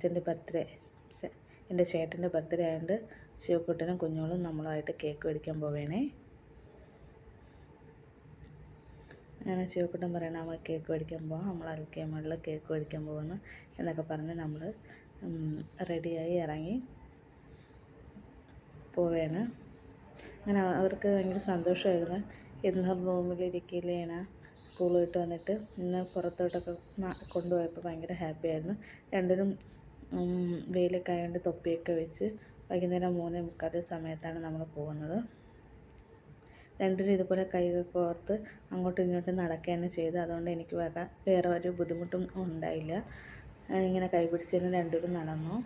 അച്ഛന്റെ ബർത്ത്ഡേ എന്റെ ചേട്ടന്റെ ബർത്ത്ഡേ ആയതുകൊണ്ട് ശിവക്കുട്ടനും കുഞ്ഞോളും നമ്മളായിട്ട് കേക്ക് മേടിക്കാൻ പോവേണേ. അങ്ങനെ ശിവക്കുട്ടൻ പറയണ നമ്മൾ കേക്ക് മേടിക്കാൻ പോവാം നമ്മൾ അൽക്കേമകളിൽ കേക്ക് മേടിക്കാൻ പോകുന്നു എന്നൊക്കെ പറഞ്ഞ് നമ്മൾ റെഡിയായി ഇറങ്ങി പോവേണ്. അങ്ങനെ അവർക്ക് ഭയങ്കര സന്തോഷമായിരുന്നു ഇന്ന് റൂമിലിരിക്കില്ലേണ സ്കൂൾ വിട്ട് വന്നിട്ട് ഇന്ന് പുറത്തോട്ടൊക്കെ കൊണ്ടുപോയപ്പോൾ ഭയങ്കര ഹാപ്പി ആയിരുന്നു രണ്ടിനും വെയിലൊക്കെ ആയതുകൊണ്ട് തൊപ്പിയൊക്കെ വെച്ച് വൈകുന്നേരം മൂന്നേ മുക്കാൽ സമയത്താണ് നമ്മൾ പോകുന്നത്. രണ്ടുപേരും ഇതുപോലെ കൈകൾ ഓർത്ത് അങ്ങോട്ടും ഇങ്ങോട്ടും നടക്കുകയാണ് ചെയ്ത്. അതുകൊണ്ട് എനിക്ക് വേറെ വേറെ ഒരു ബുദ്ധിമുട്ടും ഉണ്ടായില്ല. ഇങ്ങനെ കൈ പിടിച്ചതിന് രണ്ടുപേരും നടന്നു.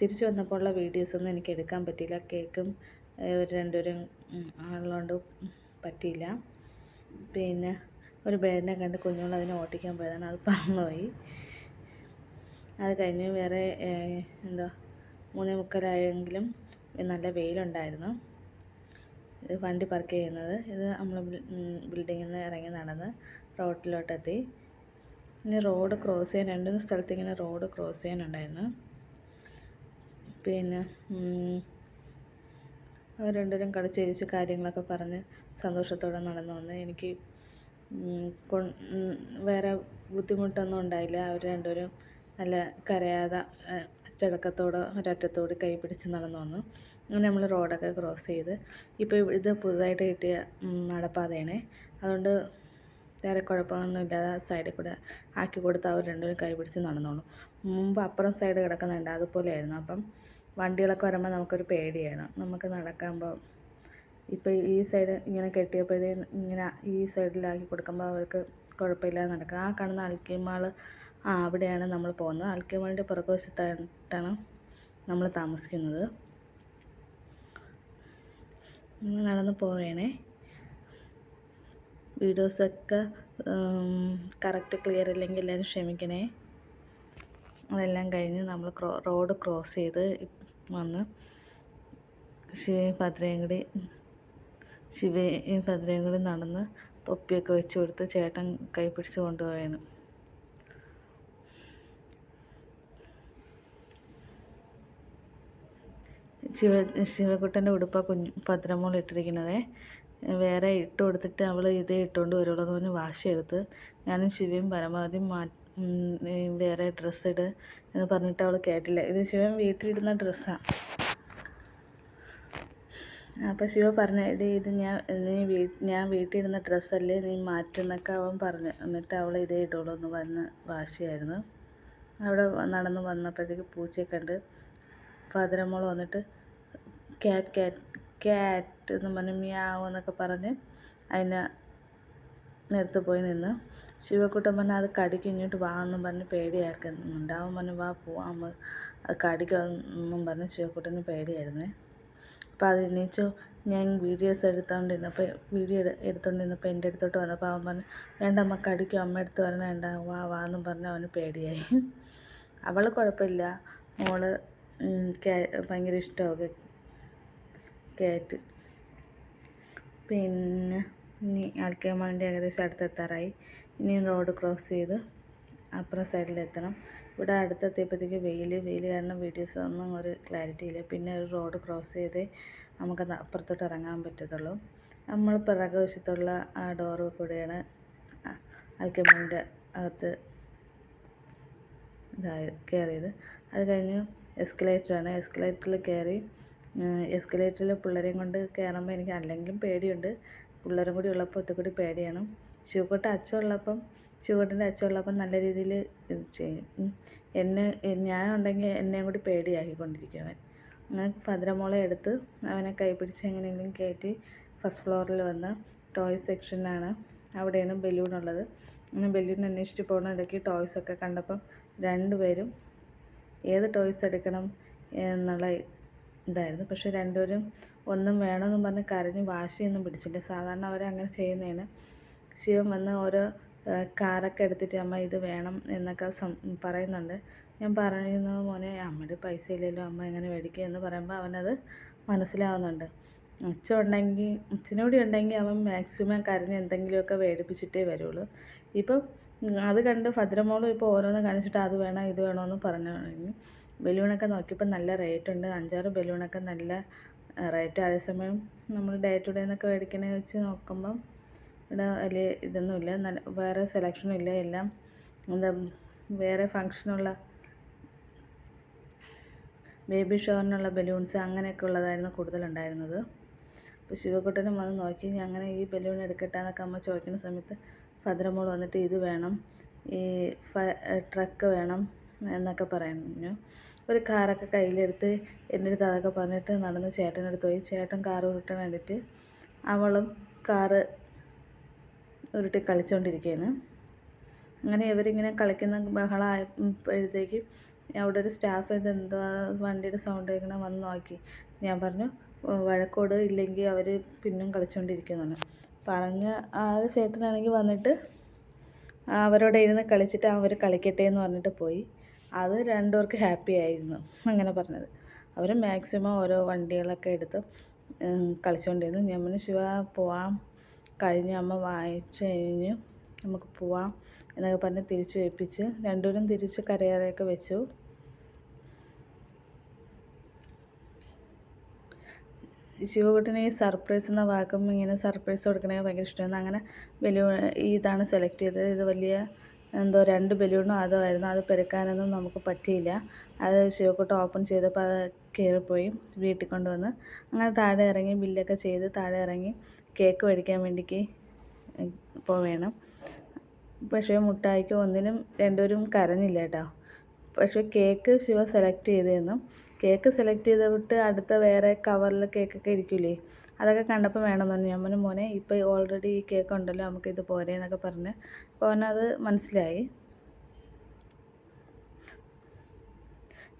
തിരിച്ചു വന്നപ്പോൾ ഉള്ള വീഡിയോസൊന്നും എനിക്ക് എടുക്കാൻ പറ്റിയില്ല. കേക്കും ഒരു രണ്ടുപേരും ആളുകൊണ്ട് പറ്റിയില്ല. പിന്നെ ഒരു ബേഡിനെ കണ്ട് കുഞ്ഞുങ്ങൾ അതിനെ ഓട്ടിക്കാൻ പോയതാണ്. അത് പറന്നുപോയി അത് കഴിഞ്ഞ് വേറെ എന്താ മൂന്നേ മുക്കാലായെങ്കിലും നല്ല വെയിലുണ്ടായിരുന്നു. ഇത് വണ്ടി പാർക്ക് ചെയ്യുന്നത്. ഇത് നമ്മൾ ബിൽഡിങ്ങിൽ നിന്ന് ഇറങ്ങി നടന്ന് റോഡിലോട്ടെത്തി ഇനി റോഡ് ക്രോസ് ചെയ്യാൻ രണ്ട് സ്ഥലത്ത് ഇങ്ങനെ റോഡ് ക്രോസ് ചെയ്യാനുണ്ടായിരുന്നു. പിന്നെ അവർ രണ്ടുപേരും കളിച്ചിരിച്ച് കാര്യങ്ങളൊക്കെ പറഞ്ഞ് സന്തോഷത്തോടെ നടന്നു വന്ന്. എനിക്ക് വേറെ ബുദ്ധിമുട്ടൊന്നും ഉണ്ടായില്ല. അവർ രണ്ടുപേരും നല്ല കരയാതെ അച്ചടക്കത്തോടെ ഒരറ്റത്തോടെ കൈ പിടിച്ച് നടന്നു വന്നു. അങ്ങനെ നമ്മൾ റോഡൊക്കെ ക്രോസ് ചെയ്ത് ഇപ്പോൾ ഇത് പുതുതായിട്ട് കിട്ടിയ നടപ്പാതയാണ്. അതുകൊണ്ട് വേറെ കുഴപ്പമൊന്നും ഇല്ലാതെ സൈഡിൽ കൂടെ ആക്കി കൊടുത്ത് അവർ രണ്ടുപേരും കൈ പിടിച്ച് നടന്നോളും. മുമ്പ് അപ്പുറം സൈഡ് കിടക്കുന്നുണ്ട് അതുപോലെയായിരുന്നു. അപ്പം വണ്ടികളൊക്കെ വരുമ്പോൾ നമുക്കൊരു പേടിയാണ്. നമുക്ക് നടക്കുമ്പോൾ ഇപ്പോൾ ഈ സൈഡ് ഇങ്ങനെ കെട്ടിയപ്പോഴത്തേക്കും ഇങ്ങനെ ഈ സൈഡിലാക്കി കൊടുക്കുമ്പോൾ അവർക്ക് കുഴപ്പമില്ലാതെ നടക്കുക ആ കാണുന്ന അൽക്കിമാൾ ആ അവിടെയാണ് നമ്മൾ പോകുന്നത്. അൽക്കിമാളിന്റെ പുറകുവശത്തായിട്ടാണ് നമ്മൾ താമസിക്കുന്നത്. നിങ്ങൾ നടന്ന് പോവേണേ വീഡിയോസൊക്കെ കറക്റ്റ് ക്ലിയർ ഇല്ലെങ്കിൽ എല്ലാവരും ക്ഷമിക്കണേ. അതെല്ലാം കഴിഞ്ഞ് നമ്മൾ റോഡ് ക്രോസ് ചെയ്ത് വന്ന് ശിവയും ഭദ്രയും കൂടി ശിവയും നടന്ന് തൊപ്പിയൊക്കെ വെച്ച് കൊടുത്ത് ചേട്ടൻ കൈ പിടിച്ച് കൊണ്ടുപോവാണ് ശിവ ശിവകുട്ടന്റെ ഉടുപ്പാണ് കുഞ്ഞ് ഭദ്രമോൾ ഇട്ടിരിക്കുന്നത് വേറെ ഇട്ട് കൊടുത്തിട്ട് അവൾ ഇതേ ഇട്ടുകൊണ്ട് വരുള്ളൂ. എന്ന് പറഞ്ഞ് വാശിയെടുത്ത് ഞാനും ശിവയും പരമാവധി മാ വേറെ ഡ്രസ്സ് ഇട് എന്ന് പറഞ്ഞിട്ട് അവൾ കേട്ടില്ല. ഇത് ശിവൻ വീട്ടിലിടുന്ന ഡ്രസ്സാണ് അപ്പോൾ ശിവ പറഞ്ഞു ഇത് ഞാൻ നീ വീ ഞാൻ വീട്ടിലിടുന്ന ഡ്രസ്സല്ലേ നീ മാറ്റുന്നൊക്കെ അവൻ പറഞ്ഞു. എന്നിട്ട് അവൾ ഇതേ ഇടുള്ളൂ എന്ന് പറഞ്ഞ് വാശിയായിരുന്നു. അവിടെ നടന്ന് വന്നപ്പോഴത്തേക്ക് പൂച്ചയെ ഫാദരമ്മോൾ വന്നിട്ട് ക്യാറ്റ് ക്യാറ്റ് ക്യാറ്റ് എന്ന് പറഞ്ഞ് മ്യാവ് എന്നൊക്കെ പറഞ്ഞ് അതിനെ നേരത്തെ പോയി നിന്ന്. ശിവക്കുട്ടൻ പറഞ്ഞാൽ അത് കടിക്കും ഇങ്ങോട്ട് വാ എന്നും പറഞ്ഞ് പേടിയാക്കുന്നുണ്ട്. അവൻ പറഞ്ഞു വാ പോവാം അത് കടിക്കുമെന്നും പറഞ്ഞ് ശിവക്കുട്ടന് പേടിയായിരുന്നു. അപ്പോൾ അത് എണീച്ചു. ഞാൻ വീഡിയോസ് എടുത്തോണ്ടിരുന്നപ്പോൾ വീഡിയോ എടുത്തോണ്ടിരുന്നപ്പോൾ എന്റെ അടുത്തോട്ട് വന്നപ്പോൾ അവൻ പറഞ്ഞു വേണ്ട അമ്മ കടിക്കും അമ്മ എടുത്ത് വരണം വേണ്ട വാ വാ എന്നും പറഞ്ഞ് അവന് പേടിയായി. അവൾ കുഴപ്പമില്ല. മോൾ ഭയങ്കര ഇഷ്ടമാണ് കാറ്റ് പിന്നെ ഇനി ആൽക്കേമാളിന്റെ ഏകദേശം അടുത്തെത്താറായി. ഇനി റോഡ് ക്രോസ് ചെയ്ത് അപ്പുറം സൈഡിലെത്തണം. ഇവിടെ അടുത്തെത്തിയപ്പോഴത്തേക്ക് വെയിൽ വെയിൽ കാരണം വീഡിയോസ് ഒന്നും ഒരു ക്ലാരിറ്റി ഇല്ല പിന്നെ ഒരു റോഡ് ക്രോസ് ചെയ്തേ നമുക്ക് അപ്പുറത്തോട്ട് ഇറങ്ങാൻ പറ്റത്തുള്ളൂ. നമ്മൾ പിറകുവശത്തുള്ള ആ ഡോറ് കൂടെയാണ് അൽക്കമലിന്റെ അകത്ത് ഇതായി കയറിയത്. അത് കഴിഞ്ഞ് എസ്കലേറ്ററാണ്. എസ്കലേറ്ററിൽ കയറി എസ്കലേറ്ററിൽ പിള്ളേരെയും കൊണ്ട് കയറുമ്പോൾ എനിക്ക് അല്ലെങ്കിലും പേടിയുണ്ട്. പിള്ളേരും കൂടി ഉള്ളപ്പോൾ ഒത്തുകൂടി പേടിയാണ്. ശിവക്കുട്ട അച്ഛനുള്ളപ്പം ഉള്ളപ്പം അച്ഛനുള്ളപ്പം നല്ല രീതിയിൽ ഇത് ചെയ്യും എന്നെ ഞാൻ ഉണ്ടെങ്കിൽ എന്നെയും കൂടി പേടിയാക്കിക്കൊണ്ടിരിക്കും അവൻ അങ്ങനെ ഭദ്രമോളെ എടുത്ത് അവനെ കൈ പിടിച്ച് എങ്ങനെയെങ്കിലും കയറ്റി ഫസ്റ്റ് ഫ്ലോറിൽ വന്ന് ടോയ് സെക്ഷനാണ് അവിടെയാണ് ബലൂൺ ഉള്ളത് അങ്ങനെ ബലൂൺ അന്വേഷിച്ച് പോകുന്ന ഇടയ്ക്ക് ടോയ്സൊക്കെ കണ്ടപ്പം രണ്ടുപേരും ഏത് ടോയ്സ് എടുക്കണം എന്നുള്ള ഇതായിരുന്നു. പക്ഷേ രണ്ടുപേരും ഒന്നും വേണമെന്നും പറഞ്ഞ് കരഞ്ഞ് വാശിയൊന്നും പിടിച്ചില്ല. സാധാരണ അവർ അങ്ങനെ ചെയ്യുന്നതാണ്. ശിവൻ വന്ന് ഓരോ കാറൊക്കെ എടുത്തിട്ട് അമ്മ ഇത് വേണം എന്നൊക്കെ പറയുന്നുണ്ട്. ഞാൻ പറയുന്നത് മോനെ അമ്മയുടെ പൈസ ഇല്ലല്ലോ അമ്മ എങ്ങനെ മേടിക്കുക എന്ന് പറയുമ്പോൾ അവനത് മനസ്സിലാവുന്നുണ്ട്. അച്ഛ ഉണ്ടെങ്കിൽ അച്ഛനോടി ഉണ്ടെങ്കിൽ അവൻ മാക്സിമം കരഞ്ഞ് എന്തെങ്കിലുമൊക്കെ മേടിപ്പിച്ചിട്ടേ വരുള്ളൂ. ഇപ്പം അത് കണ്ട് ഭദ്രമോളും ഇപ്പോൾ ഓരോന്ന് കാണിച്ചിട്ട് അത് വേണം ഇത് വേണമെന്ന് പറഞ്ഞു തുടങ്ങി ബലൂണൊക്കെ നോക്കിയപ്പോൾ നല്ല റേറ്റ് ഉണ്ട്. അഞ്ചാറ് ബലൂണൊക്കെ നല്ല റേറ്റ് അതേസമയം നമ്മൾ ഡേ ടു ഡേ എന്നൊക്കെ മേടിക്കണ വെച്ച് നോക്കുമ്പം ഇവിടെ വലിയ ഇതൊന്നുമില്ല നല്ല വേറെ സെലക്ഷനും ഇല്ല. എല്ലാം എന്താ വേറെ ഫങ്ഷനുള്ള ബേബി ഷവറിനുള്ള ബലൂൺസ് അങ്ങനെയൊക്കെ ഉള്ളതായിരുന്നു കൂടുതലുണ്ടായിരുന്നത്. അപ്പോൾ ശിവക്കുട്ടനും വന്ന് നോക്കി അങ്ങനെ ഈ ബലൂൺ എടുക്കട്ടെ എന്നൊക്കെ അമ്മ ചോദിക്കുന്ന സമയത്ത് ഭദ്രമോൾ വന്നിട്ട് ഇത് വേണം ഈ ട്രക്ക് വേണം എന്നൊക്കെ പറഞ്ഞു ഒരു കാറൊക്കെ കയ്യിലെടുത്ത് എന്റെ അടുത്ത് അതൊക്കെ പറഞ്ഞിട്ട് നടന്ന് ചേട്ടന്റെ അടുത്ത് പോയി. ചേട്ടൻ കാറ് ഉരുട്ടാൻ വേണ്ടിയിട്ട് അവളും കാറ് ഉരുട്ടി കളിച്ചുകൊണ്ടിരിക്കുകയാണ് അങ്ങനെ ഇവരിങ്ങനെ കളിക്കുന്ന ബഹളമായപ്പോഴത്തേക്കും അവിടെ ഒരു സ്റ്റാഫ് ഇതെന്തോ വണ്ടിയുടെ സൗണ്ട് കേൾക്കണ വന്ന് നോക്കി. ഞാൻ പറഞ്ഞു വഴക്കോട് ഇല്ലെങ്കിൽ അവർ പിന്നും കളിച്ചുകൊണ്ടിരിക്കുമെന്നാണ് പറഞ്ഞ ആ ചേട്ടനാണെങ്കിൽ വന്നിട്ട് അവരോട് ഇരുന്ന് കളിച്ചിട്ട് അവർ കളിക്കട്ടെ എന്ന് പറഞ്ഞിട്ട് പോയി. അത് രണ്ടുപേർക്ക് ഹാപ്പി ആയിരുന്നു. അങ്ങനെ പറഞ്ഞത്. അവർ മാക്സിമം ഓരോ വണ്ടികളൊക്കെ എടുത്ത് കളിച്ചുകൊണ്ടിരുന്നു ഞാൻ പറഞ്ഞു ശിവ പോവാം. കഴിഞ്ഞ് അമ്മ വായിച്ചു കഴിഞ്ഞ് നമുക്ക് പോവാം എന്നൊക്കെ പറഞ്ഞ് തിരിച്ചു വെപ്പിച്ച് രണ്ടുപേരും തിരിച്ച് കരയാതെയൊക്കെ വെച്ചു. ശിവകുട്ടിന് ഈ സർപ്രൈസ് എന്ന വാക്കും ഇങ്ങനെ സർപ്രൈസ് കൊടുക്കണേ ഭയങ്കര ഇഷ്ടമാണ്. അങ്ങനെ ബലൂൺ ഇതാണ് സെലക്ട് ചെയ്തത്. ഇത് വലിയ എന്തോ രണ്ട് ബലൂണും അതുമായിരുന്നു. അത് പെരുക്കാനൊന്നും നമുക്ക് പറ്റിയില്ല. അത് ശിവക്കുട്ട ഓപ്പൺ ചെയ്തപ്പോൾ അത് കയറിപ്പോയി വീട്ടിൽ കൊണ്ടുവന്ന്. അങ്ങനെ താഴെ ഇറങ്ങി ബില്ലൊക്കെ ചെയ്ത് താഴെ ഇറങ്ങി കേക്ക് മേടിക്കാൻ വേണ്ടിക്ക് പോവേണം. പക്ഷേ മുട്ടായിക്ക് ഒന്നിനും രണ്ടുപേരും കരഞ്ഞില്ല കേട്ടോ. പക്ഷേ കേക്ക് ശിവ സെലക്ട് ചെയ്തിരുന്നു കേക്ക് സെലക്ട് ചെയ്തിട്ട് അടുത്ത വേറെ കവറിൽ കേക്കൊക്കെ ഇരിക്കില്ലേ അതൊക്കെ കണ്ടപ്പോൾ വേണമെന്ന് പറഞ്ഞു. ഞാൻ പറഞ്ഞു മോനെ ഇപ്പോൾ ഓൾറെഡി ഈ കേക്ക് ഉണ്ടല്ലോ നമുക്കിത് പോരെ എന്നൊക്കെ പറഞ്ഞ്. അപ്പോൾ അവനത് മനസ്സിലായി.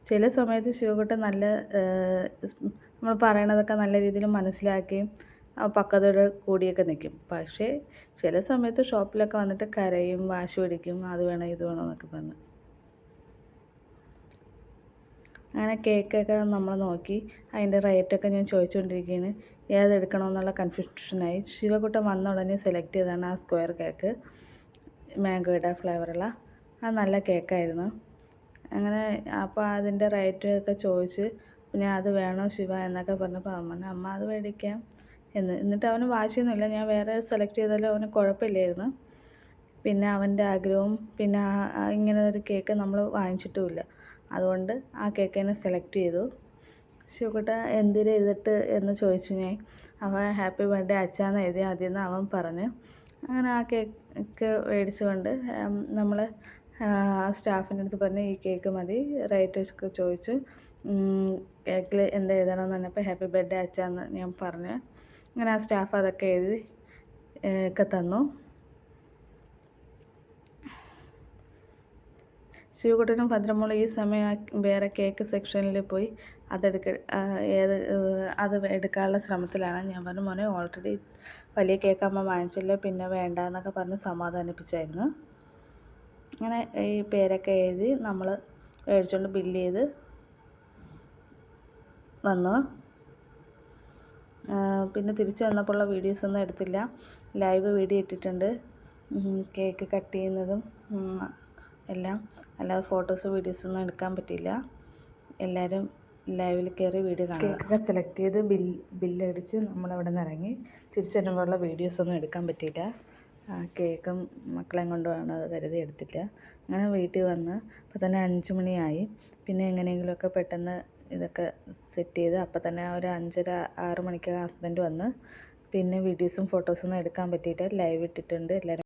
ചില സമയത്ത് ശിവകുട്ടൻ നല്ല നമ്മൾ പറയണതൊക്കെ നല്ല രീതിയിൽ മനസ്സിലാക്കുകയും പക്കതോടെ കൂടിയൊക്കെ നിൽക്കും പക്ഷേ ചില സമയത്ത് ഷോപ്പിലൊക്കെ വന്നിട്ട് കരയും വാശി പിടിക്കും അത് വേണം ഇത് വേണം എന്നൊക്കെ പറഞ്ഞ്. അങ്ങനെ കേക്കൊക്കെ നമ്മൾ നോക്കി. അതിന്റെ റേറ്റൊക്കെ ഞാൻ ചോദിച്ചുകൊണ്ടിരിക്കുകയാണ് ഏതെടുക്കണമെന്നുള്ള കൺഫ്യൂഷനായി ശിവകുട്ടം വന്ന ഉടനെ സെലക്ട് ചെയ്തതാണ് ആ സ്ക്വയർ കേക്ക് മാംഗോയുടെ ഫ്ലേവറുള്ള ആ നല്ല കേക്കായിരുന്നു അങ്ങനെ അപ്പോൾ അതിന്റെ റേറ്റ് ഒക്കെ ചോദിച്ച് പിന്നെ അത് വേണോ ശിവ എന്നൊക്കെ പറഞ്ഞപ്പോൾ അവൻ പറഞ്ഞു അമ്മ അത് മേടിക്കാം. എന്ന്. എന്നിട്ട് അവന് വാശിയൊന്നുമില്ല. ഞാൻ വേറെ സെലക്ട് ചെയ്താലും അവന് കുഴപ്പമില്ലായിരുന്നു. പിന്നെ അവന്റെ ആഗ്രഹവും പിന്നെ ഇങ്ങനെ ഒരു കേക്ക് നമ്മൾ വാങ്ങിച്ചിട്ടുമില്ല. അതുകൊണ്ട് ആ കേക്ക് തന്നെ സെലക്ട് ചെയ്തു. ശിവക്കുട്ട എന്തിന് എഴുതിട്ട് എന്ന് ചോദിച്ചു ഞാൻ. അവൻ ഹാപ്പി ബർത്ത്ഡേ അച്ഛാന്ന് എഴുതി ആദ്യം അവൻ പറഞ്ഞു. അങ്ങനെ ആ കേക്ക് മേടിച്ചുകൊണ്ട് നമ്മൾ സ്റ്റാഫിന്റെ അടുത്ത് പറഞ്ഞ് ഈ കേക്ക് മതി. റേറ്റ് ചോദിച്ചു കേക്കിൽ എന്താ എഴുതണമെന്ന് പറഞ്ഞപ്പോൾ ഹാപ്പി ബർത്ത്ഡേ അച്ഛാന്ന് ഞാൻ പറഞ്ഞു. അങ്ങനെ ആ സ്റ്റാഫ് അതൊക്കെ എഴുതി ഒക്കെ തന്നു. ശിവകുട്ടനും ഭദ്രമോളും ഈ സമയം വേറെ കേക്ക് സെക്ഷനിൽ പോയി അതെടുക്ക ഏത് അത് എടുക്കാനുള്ള ശ്രമത്തിലാണ്. ഞാൻ പറഞ്ഞു മോനെ ഓൾറെഡി വലിയ കേക്ക് അമ്മ വാങ്ങിച്ചില്ല പിന്നെ വേണ്ട എന്നൊക്കെ പറഞ്ഞ് സമാധാനിപ്പിച്ചായിരുന്നു. അങ്ങനെ ഈ പേരൊക്കെ എഴുതി നമ്മൾ മേടിച്ചുകൊണ്ട് ബില്ല് ചെയ്ത് വന്നു. പിന്നെ തിരിച്ചു വന്നപ്പോഴുള്ള വീഡിയോസൊന്നും എടുത്തില്ല. ലൈവ് വീഡിയോ ഇട്ടിട്ടുണ്ട്. കേക്ക് കട്ട് ചെയ്യുന്നതും എല്ലാം. അല്ലാതെ ഫോട്ടോസ് വീഡിയോസൊന്നും എടുക്കാൻ പറ്റില്ല എല്ലാവരും ലൈവിൽ കയറി വീഡിയോ കാണുക. കേക്കൊക്കെ സെലക്ട് ചെയ്ത് ബിൽ ബില്ലടിച്ച് നമ്മളവിടെ നിന്ന് ഇറങ്ങി. തിരിച്ചു വരുമ്പോഴുള്ള വീഡിയോസൊന്നും എടുക്കാൻ പറ്റിയില്ല. കേക്കും മക്കളെയും കൊണ്ടുമാണ് അത് കരുതി എടുത്തില്ല. അങ്ങനെ വീട്ടിൽ വന്ന് അപ്പോൾ തന്നെ അഞ്ച് മണിയായി. പിന്നെ എങ്ങനെയെങ്കിലുമൊക്കെ പെട്ടെന്ന് ഇതൊക്കെ സെറ്റ് ചെയ്ത് അപ്പോൾ തന്നെ ഒരു അഞ്ചര ആറ് മണിക്ക് ഹസ്ബൻഡ് വന്ന് പിന്നെ വീഡിയോസും ഫോട്ടോസൊന്നും എടുക്കാൻ പറ്റിയിട്ട് ലൈവ് ഇട്ടിട്ടുണ്ട്. എല്ലാവരും